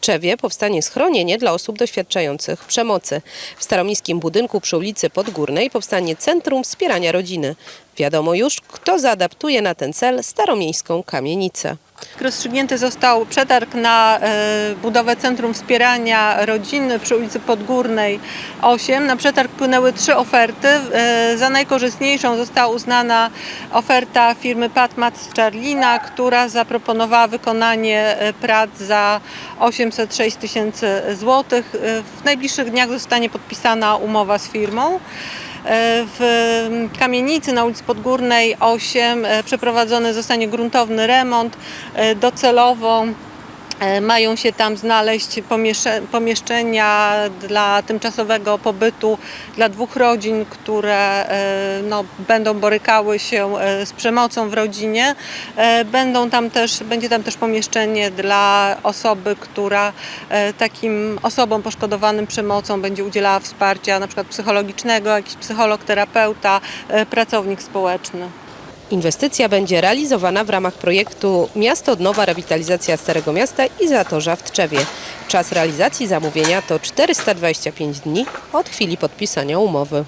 Tczewie powstanie schronienie dla osób doświadczających przemocy. W staromiejskim budynku przy ulicy Podgórnej powstanie Centrum Wspierania Rodziny. Wiadomo już, kto zaadaptuje na ten cel staromiejską kamienicę. Rozstrzygnięty został przetarg na e, budowę Centrum Wspierania Rodziny przy ulicy Podgórnej 8. Na przetarg płynęły trzy oferty. E, Za najkorzystniejszą została uznana oferta firmy Patmat z Czarlina, która zaproponowała wykonanie e, prac za 806 tysięcy złotych. W najbliższych dniach zostanie podpisana umowa z firmą. E, W kamienicy na ulicy Podgórnej 8 e, przeprowadzony zostanie gruntowny remont. E, Docelowo mają się tam znaleźć pomieszcze- pomieszczenia dla tymczasowego pobytu dla dwóch rodzin, które e, no, będą borykały się e, z przemocą w rodzinie. E, Będą tam też, będzie tam też pomieszczenie dla osoby, która e, takim osobom poszkodowanym przemocą będzie udzielała wsparcia na przykład psychologicznego, jakiś psycholog, terapeuta, e, pracownik społeczny. Inwestycja będzie realizowana w ramach projektu Miasto Nowa Rewitalizacja Starego Miasta i Zatorza w Tczewie. Czas realizacji zamówienia to 425 dni od chwili podpisania umowy.